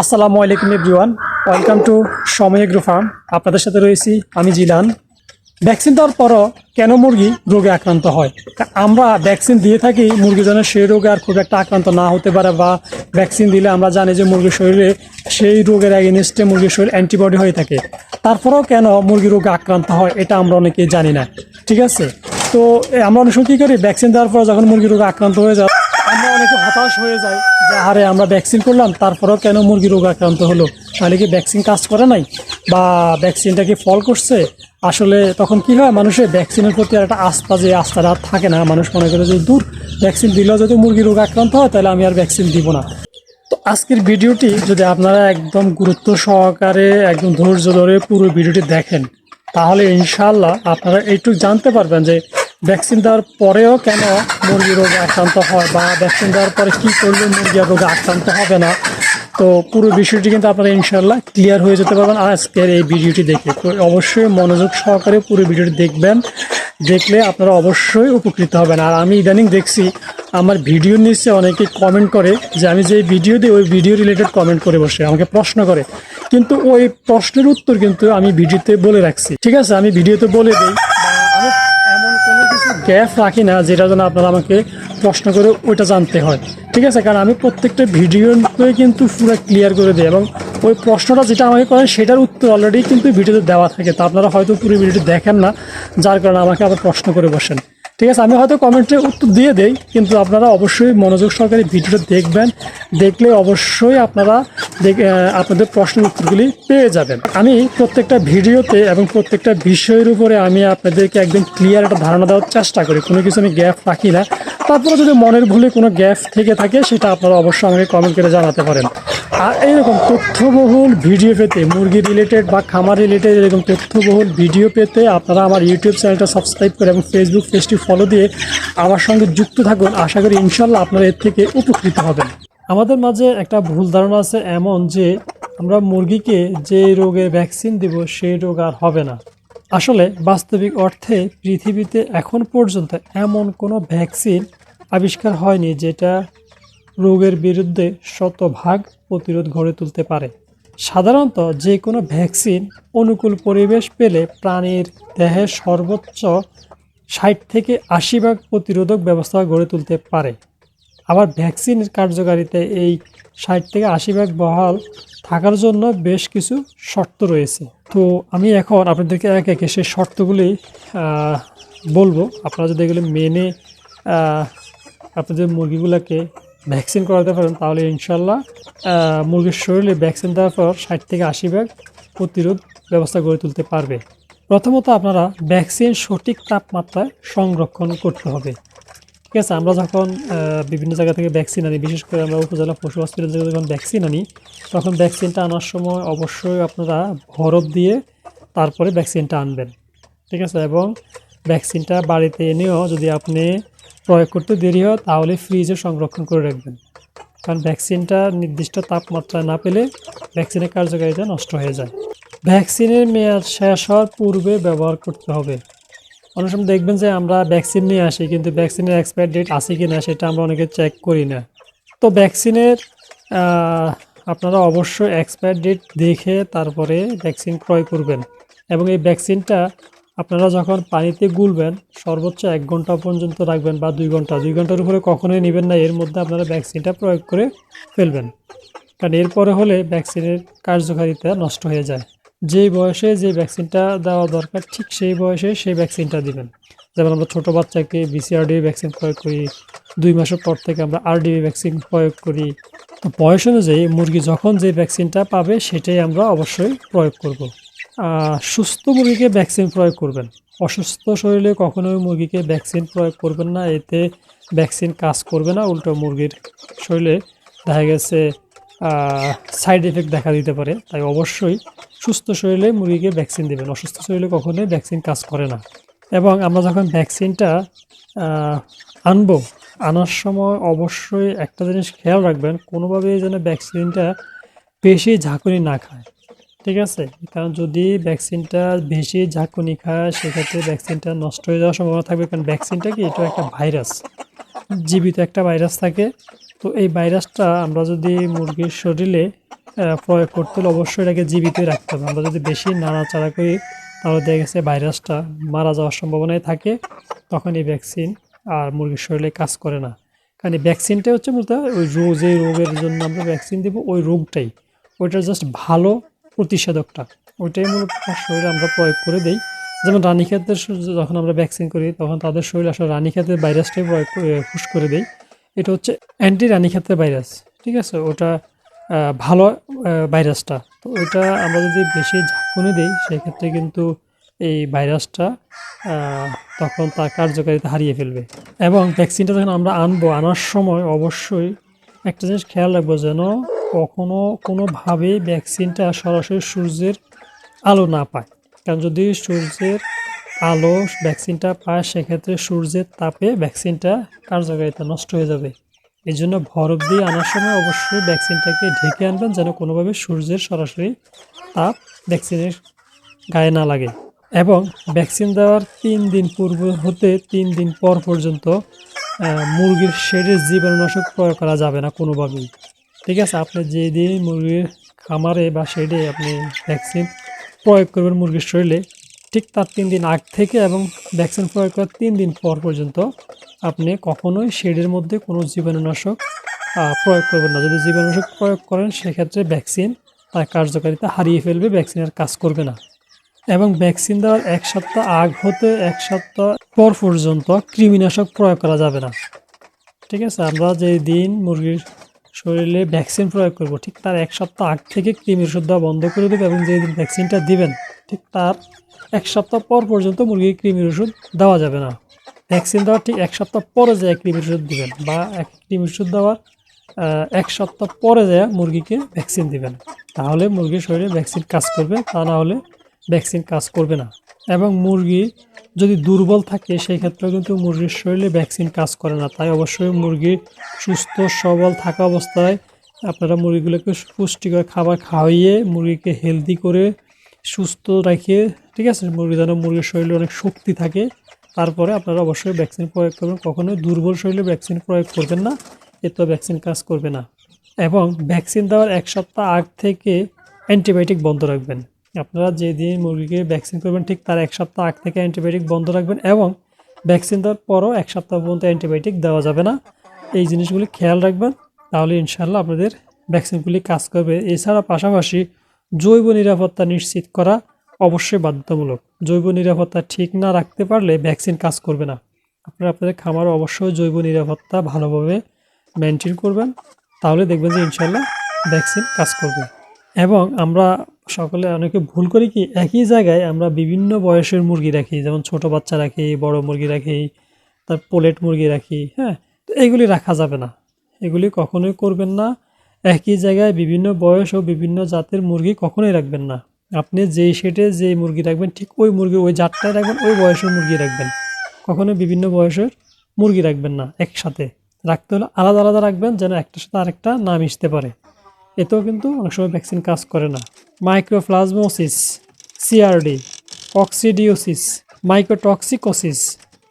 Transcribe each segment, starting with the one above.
আসসালামু আলাইকুম everyone. Welcome to Somoy agro farm. আপনাদের সাথে রয়েছি আমি জিলান। ভ্যাকসিন দেওয়ার পরও কেন মুরগি রোগে আক্রান্ত হয়? আমরা ভ্যাকসিন দিয়ে থাকি, মুরগি যেন সেই রোগে আর খুব একটা আক্রান্ত না হতে পারে বা ভ্যাকসিন দিলে আমরা জানি যে মুরগির শরীরে সেই রোগের অ্যাগেনিস্টে মুরগির শরীর অ্যান্টিবডি হয়ে থাকে। তারপরেও কেন মুরগি রোগে আক্রান্ত হয় এটা আমরা অনেকেই জানি না। ঠিক আছে? তো আমরা অনেক সময় কী করি? ভ্যাকসিন দেওয়ার পর যখন মুরগি রোগে আক্রান্ত হয়ে যায়, আমরা অনেকে হতাশ হয়ে যাই। হারে আমরা ভ্যাকসিন করলাম, তারপরেও কেন মুরগি রোগ আক্রান্ত হলো? তাহলে কি ভ্যাকসিন কাজ করে নাই? বা ভ্যাকসিনটা কি ফল করছে? আসলে তখন কি হয়, মানুষের ভ্যাকসিনের প্রতি আর একটা আস্থা যে আস্থাটা আর থাকে না। মানুষ মনে করে যে, দূর ভ্যাকসিন দিলেও যদি মুরগি রোগ আক্রান্ত হয়, তাহলে আমি আর ভ্যাকসিন দিব না। তো আজকের ভিডিওটি যদি আপনারা একদম গুরুত্ব সহকারে, একদম ধৈর্য ধরে পুরো ভিডিওটি দেখেন, তাহলে ইনশাল্লাহ আপনারা এইটুকু জানতে পারবেন যে ভ্যাকসিন দেওয়ার পরেও কেন মুরগি রোগে আক্রান্ত হয় বা ভ্যাকসিন দেওয়ার পরে কী করলে মুরগি রোগে আক্রান্ত হবে না? তো পুরো বিষয়টি কিন্তু আপনারা ইনশাল্লাহ ক্লিয়ার হয়ে যেতে পারবেন আজকের এই ভিডিওটি দেখে। তো অবশ্যই মনোযোগ সহকারে পুরো ভিডিওটি দেখবেন, দেখলে আপনারা অবশ্যই উপকৃত হবেন। আর আমি ইদানিং দেখছি, আমার ভিডিও নিচে অনেকে কমেন্ট করে যে আমি যে ভিডিও দিই ওই ভিডিও রিলেটেড কমেন্ট করে বসে, আমাকে প্রশ্ন করে। কিন্তু ওই প্রশ্নের উত্তর কিন্তু আমি ভিডিওতে বলে রাখছি। ঠিক আছে? আমি ভিডিওতে বলে দিই। এমন কোনো কিছু গ্যাপ রাখি না যেটা যেন আপনারা আমাকে প্রশ্ন করে ওইটা জানতে হয়। ঠিক আছে? কারণ আমি প্রত্যেকটা ভিডিওতে কিন্তু পুরো ক্লিয়ার করে দিই এবং ওই প্রশ্নটা যেটা আমাকে করেন সেটার উত্তর অলরেডি কিন্তু ভিডিওতে দেওয়া থাকে। তা আপনারা হয়তো পুরো ভিডিওটি দেখেন না, যার কারণে আমাকে আবার প্রশ্ন করে বসেন। ঠিক আছে, আমি হয়তো কমেন্টে উত্তর দিয়ে দেই, কিন্তু আপনারা অবশ্যই মনোযোগ সহকারে ভিডিওটা দেখবেন। দেখলে অবশ্যই আপনারা আপনাদের প্রশ্নের উত্তরগুলি পেয়ে যাবেন। আমি প্রত্যেকটা ভিডিওতে এবং প্রত্যেকটা বিষয়ের উপরে আমি আপনাদেরকে একদম ক্লিয়ার একটা ধারণা দেওয়ার চেষ্টা করি। কোনো কিছু আমি গ্যাপ রাখি না। তারপরে যদি মনের ভুলে কোনো গ্যাপ থেকে থাকে, সেটা আপনারা অবশ্যই আমাকে কমেন্ট করে জানাতে পারেন। আর এইরকম তথ্যবহুল ভিডিও পেতে, মুরগি রিলেটেড বা খামার রিলেটেড এরকম তথ্যবহুল ভিডিও পেতে আপনারা আমার ইউটিউব চ্যানেলটা সাবস্ক্রাইব করে এবং ফেসবুক পেজটি ফলো দিয়ে আমার সঙ্গে যুক্ত থাকুন। আশা করি ইনশাল্লাহ আপনারা এর থেকে উপকৃত হবেন। আমাদের মাঝে একটা ভুল ধারণা আছে এমন যে আমরা মুরগিকে যে রোগে ভ্যাকসিন দিব সেই রোগ আর হবে না। আসলে বাস্তবিক অর্থে পৃথিবীতে এখন পর্যন্ত এমন কোনো ভ্যাকসিন আবিষ্কার হয়নি যেটা রোগের বিরুদ্ধে শতভাগ প্রতিরোধ গড়ে তুলতে পারে। সাধারণত যে কোনো ভ্যাকসিন অনুকূল পরিবেশ পেলে প্রাণীর দেহে সর্বোচ্চ ষাট থেকে আশি ভাগ প্রতিরোধক ব্যবস্থা গড়ে তুলতে পারে। আবার ভ্যাকসিনের কার্যকারিতা এই ষাট থেকে আশি ভাগ বহাল থাকার জন্য বেশ কিছু শর্ত রয়েছে। তো আমি এখন আপনাদেরকে এক একে সেই শর্তগুলি বলব। আপনারা যদি এগুলো মেনে আপনাদের মুরগিগুলোকে ভ্যাকসিন করাতে পারেন তাহলে ইনশাল্লাহ মুরগির শরীরে ভ্যাকসিন দেওয়ার পর ষাট থেকে আশি ভাগ প্রতিরোধ ব্যবস্থা গড়ে তুলতে পারবে। প্রথমত আপনারা ভ্যাকসিন সঠিক তাপমাত্রায় সংরক্ষণ করতে হবে। ঠিক আছে, আমরা যখন বিভিন্ন জায়গা থেকে ভ্যাকসিন আনি, বিশেষ করে আমরা উপজেলা পশু হসপিটাল থেকে যখন ভ্যাকসিন আনি, তখন ভ্যাকসিনটা আনার সময় অবশ্যই আপনারা বরফ দিয়ে তারপরে ভ্যাকসিনটা আনবেন। ঠিক আছে, এবং ভ্যাকসিনটা বাড়িতে এনেও যদি আপনি প্রয়োগ করতে দেরি হয় তাহলে ফ্রিজে সংরক্ষণ করে রাখবেন। কারণ ভ্যাকসিনটা নির্দিষ্ট তাপমাত্রায় না পেলে ভ্যাকসিনের কার্যকারিতা নষ্ট হয়ে যায়। ভ্যাকসিনের মেয়াদ শেষ হওয়ার পূর্বে ব্যবহার করতে হবে। অনেক সময় দেখবেন যে আমরা ভ্যাকসিন নিয়ে আসি, কিন্তু ভ্যাকসিনের এক্সপায়ার ডেট আছে কি না সেটা আমরা অনেকে চেক করি না। তো ভ্যাকসিনের আপনারা অবশ্যই এক্সপায়ার ডেট দেখে তারপরে ভ্যাকসিন ক্রয় করবেন। এবং এই ভ্যাকসিনটা আপনারা যখন পানিতে গুলবেন, সর্বোচ্চ এক ঘণ্টা পর্যন্ত রাখবেন বা দুই ঘণ্টা। দুই ঘণ্টার উপরে কখনোই নেবেন না, এর মধ্যে আপনারা ভ্যাকসিনটা প্রয়োগ করে ফেলবেন। কারণ এরপরে হলে ভ্যাকসিনের কার্যকারিতা নষ্ট হয়ে যায়। যেই বয়সে যে ভ্যাকসিনটা দেওয়া দরকার, ঠিক সেই বয়সে সেই ভ্যাকসিনটা দিবেন। যেমন আমরা ছোটো বাচ্চাকে বিসিআরডিবি ভ্যাকসিন প্রয়োগ করি, দুই মাসের পর থেকে আমরা আরডিবি ভ্যাকসিন প্রয়োগ করি। তো বয়স অনুযায়ী মুরগি যখন যে ভ্যাকসিনটা পাবে, সেটাই আমরা অবশ্যই প্রয়োগ করব। সুস্থ মুরগিকে ভ্যাকসিন প্রয়োগ করবেন। অসুস্থ শরীরে কখনোই মুরগিকে ভ্যাকসিন প্রয়োগ করবেন না, এতে ভ্যাকসিন কাজ করবে না, উল্টো মুরগির শরীরে দেখা গেছে সাইড এফেক্ট দেখা দিতে পারে। তাই অবশ্যই সুস্থ শরীরে মুরগিকে ভ্যাকসিন দেবেন। অসুস্থ শরীরে কখনোই ভ্যাকসিন কাজ করে না। এবং আমরা যখন ভ্যাকসিনটা আনব, আনার সময় অবশ্যই একটা জিনিস খেয়াল রাখবেন, কোনোভাবেই যেন ভ্যাকসিনটা বেশি ঝাঁকুনি না খায়। ঠিক আছে? কারণ যদি ভ্যাকসিনটা বেশি ঝাঁকুনি খায়, সেক্ষেত্রে ভ্যাকসিনটা নষ্ট হয়ে যাওয়ার সম্ভাবনা থাকবে। কারণ ভ্যাকসিনটা কি? এটা একটা ভাইরাস জীবিত একটা ভাইরাস থাকে। তো এই ভাইরাসটা আমরা যদি মুরগির শরীরে প্রয়োগ করতে হলে অবশ্যই এটাকে জীবিত রাখতে হবে। আমরা যদি বেশি নাড়াচাড়া করি, তাহলে দেখা গেছে ভাইরাসটা মারা যাওয়ার সম্ভাবনাই থাকে। তখন এই ভ্যাকসিন আর মুরগির শরীরে কাজ করে না। কারণ এই ভ্যাকসিনটা হচ্ছে মূলত ওই রোগ যে রোগের জন্য আমরা ভ্যাকসিন দেবো, ওই রোগটাই। ওইটা জাস্ট ভালো প্রতিষেধকটা। ওইটাই মূলত শরীরে আমরা প্রয়োগ করে দেই। যেমন রানী রানীক্ষেতের যখন আমরা ভ্যাকসিন করি, তখন তাদের শরীরে আসলে রানী রানীক্ষেতের ভাইরাসটাই প্রয়োগ করে- পুশ করে দেই। এটা হচ্ছে অ্যান্টি রানী রানীক্ষেতের ভাইরাস ঠিক আছে? ওটা ভালো ভাইরাসটা তো ওইটা আমরা যদি বেশি ঝাঁকুনি দিই, সেক্ষেত্রে কিন্তু এই ভাইরাসটা তখন তার কার্যকারিতা হারিয়ে ফেলবে। এবং ভ্যাকসিনটা যখন আমরা আনব, আনার সময় অবশ্যই একটা জিনিস খেয়াল রাখব যেন কখনো কোনোভাবেই ভ্যাকসিনটা সরাসরি সূর্যের আলো না পায়। কারণ যদি সূর্যের আলো ভ্যাকসিনটা পায়, সেক্ষেত্রে সূর্যের তাপে ভ্যাকসিনটা কার্যকারিতা নষ্ট হয়ে যাবে। এই জন্য বরফ দিয়ে আনার সময় অবশ্যই ভ্যাকসিনটাকে ঢেকে আনবেন যেন কোনোভাবে সূর্যের সরাসরি তাপ ভ্যাকসিনের গায়ে না লাগে। এবং ভ্যাকসিন দেওয়ার তিন দিন পূর্ব হতে তিন দিন পর পর্যন্ত মুরগির শেডে জীবাণুনাশক প্রয়োগ করা যাবে না কোনোভাবেই। ঠিক আছে, আপনি যে যেদিন মুরগির খামারে বা শেডে আপনি ভ্যাকসিন প্রয়োগ করবেন মুরগির শরীরে, ঠিক তার তিন দিন আগ থেকে এবং ভ্যাকসিন প্রয়োগ করার তিন দিন পর পর্যন্ত আপনি কখনোই শেডের মধ্যে কোনো জীবাণুনাশক প্রয়োগ করবেন না। যদি জীবাণুনাশক প্রয়োগ করেন, সেক্ষেত্রে ভ্যাকসিন তার কার্যকারিতা হারিয়ে ফেলবে ভ্যাকসিনের কাজ করবে না। এবং ভ্যাকসিন দেওয়ার এক সপ্তাহ আগ হতে এক সপ্তাহ পর পর্যন্ত কৃমিনাশক প্রয়োগ করা যাবে না। ঠিক আছে, আমরা যে দিন মুরগির শরীরে ভ্যাকসিন প্রয়োগ করব। ঠিক তার এক সপ্তাহ আগ থেকে কৃমির ওষুধ দেওয়া বন্ধ করে দেবে এবং যেই দিন ভ্যাকসিনটা দিবেন, ঠিক তার এক সপ্তাহ পর পর্যন্ত মুরগির কৃমির ওষুধ দেওয়া যাবে না। ভ্যাকসিন দেওয়ার ঠিক এক সপ্তাহ পরে যায় কৃমির ওষুধ দিবেন বা এক কৃমির ওষুধ দেওয়ার এক সপ্তাহ পরে যায় মুরগিকে ভ্যাকসিন দিবেন। তাহলে মুরগির শরীরে ভ্যাকসিন কাজ করবে, তা না হলে ভ্যাকসিন কাজ করবে না। এবং মুরগি যদি দুর্বল থাকে, সেই ক্ষেত্রেও কিন্তু মুরগির শরীরে ভ্যাকসিন কাজ করে না। তাই অবশ্যই মুরগির সুস্থ, সবল থাকা অবস্থায় আপনারা মুরগিগুলোকে পুষ্টিকর খাবার খাওয়িয়ে মুরগিকে হেলদি করে সুস্থ রেখে, ঠিক আছে, মুরগি যেন মুরগির শরীরে অনেক শক্তি থাকে, তারপরে আপনারা অবশ্যই ভ্যাকসিন প্রয়োগ করবেন। কখনোই দুর্বল শরীরে ভ্যাকসিন প্রয়োগ করবেন না এতে ভ্যাকসিন কাজ করবে না। এবং ভ্যাকসিন দেওয়ার এক সপ্তাহ আগ থেকে অ্যান্টিবায়োটিক বন্ধ রাখবেন। আপনারা যেদিন মুরগিকে ভ্যাকসিন করবেন, ঠিক তার এক সপ্তাহ আগ থেকে অ্যান্টিবায়োটিক বন্ধ রাখবেন এবং ভ্যাকসিন দেওয়ার পরও এক সপ্তাহ পর্যন্ত অ্যান্টিবায়োটিক দেওয়া যাবে না। এই জিনিসগুলি খেয়াল রাখবেন, তাহলে ইনশাল্লাহ আপনাদের ভ্যাকসিনগুলি কাজ করবে। এছাড়া পাশাপাশি জৈব নিরাপত্তা নিশ্চিত করা অবশ্যই বাধ্যতামূলক। জৈব নিরাপত্তা ঠিক না রাখতে পারলে ভ্যাকসিন কাজ করবে না। আপনারা আপনাদের খামারে অবশ্যই জৈব নিরাপত্তা ভালোভাবে মেনটেন করবেন, তাহলে দেখবেন যে ইনশাল্লাহ ভ্যাকসিন কাজ করবে। এবং আমরা সকলে অনেকে ভুল করি কি? একই জায়গায় আমরা বিভিন্ন বয়সের মুরগি রাখি, যেমন ছোট বাচ্চা রাখি, বড় মুরগি রাখি, তার পোলেট মুরগি রাখি হ্যাঁ? তো এগুলি রাখা যাবে না। এগুলি কখনোই করবেন না। একই জায়গায় বিভিন্ন বয়স ও বিভিন্ন জাতের মুরগি কখনোই রাখবেন না। আপনি যেই সেটে যেই মুরগি রাখবেন, ঠিক ওই মুরগি, ওই জাতটাই রাখবেন, ওই বয়সের মুরগি রাখবেন। কখনো বিভিন্ন বয়সের মুরগি রাখবেন না একসাথে। রাখতে হলে আলাদা আলাদা রাখবেন যেন একটার সাথে আরেকটা না মিশতে পারে। এতেও কিন্তু অনেক সময় ভ্যাকসিন কাজ করে না। Mycoplasmosis CRD coccidiosis mycotoxicosis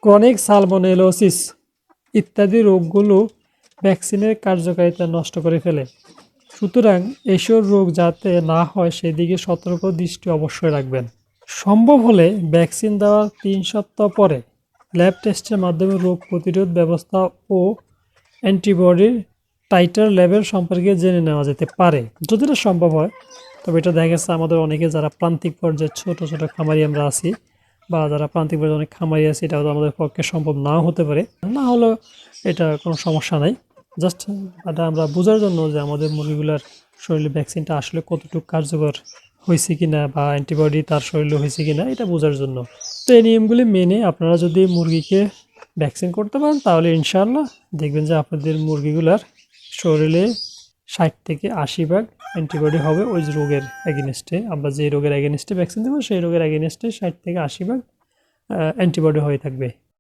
chronic salmonellosis ইত্যাদি রোগগুলো ভ্যাকসিনের কার্যকারিতা নষ্ট করে ফেলে। সুতরাং এসব রোগ যাতে না হয়, সেদিকে সতর্ক দৃষ্টি অবশ্যই রাখবেন। সম্ভব হলে ভ্যাকসিন দেওয়ার তিন সপ্তাহ পরে ল্যাব টেস্টের মাধ্যমে রোগ প্রতিরোধ ব্যবস্থা ও অ্যান্টিবডির টাইটার লেভেল সম্পর্কে জেনে নেওয়া যেতে পারে। যতটা সম্ভব হয়, তবে এটা দেখা গেছে আমাদের অনেকে যারা প্রান্তিক পর্যায়ে ছোট ছোট খামারি আমরা আছি বা যারা প্রান্তিক পর্যায়ে অনেক খামারি আছে এটা হয়তো আমাদের পক্ষে সম্ভব নাও হতে পারে। না হলেও এটা কোনো সমস্যা নাই। জাস্ট এটা আমরা বোঝার জন্য যে আমাদের মুরগিগুলার শরীরে ভ্যাকসিনটা আসলে কতটুকু কার্যকর হয়েছে কি না বা অ্যান্টিবডি তার শরীরে হয়েছে কি না এটা বোঝার জন্য। তো এই নিয়মগুলি মেনে আপনারা যদি মুরগিকে ভ্যাকসিন করতে পারেন, তাহলে ইনশাআল্লাহ দেখবেন যে আপনাদের মুরগিগুলার শরীরে ষাট থেকে আশি ভাগ অ্যান্টিবডি হবে ওই রোগের অ্যাগেনিস্টে আমরা যে রোগের অ্যাগেনিস্টে ভ্যাকসিন দেবো, সেই রোগের অ্যাগেনিস্টে ষাট থেকে আশি ভাগ অ্যান্টিবডি হয়ে থাকবে।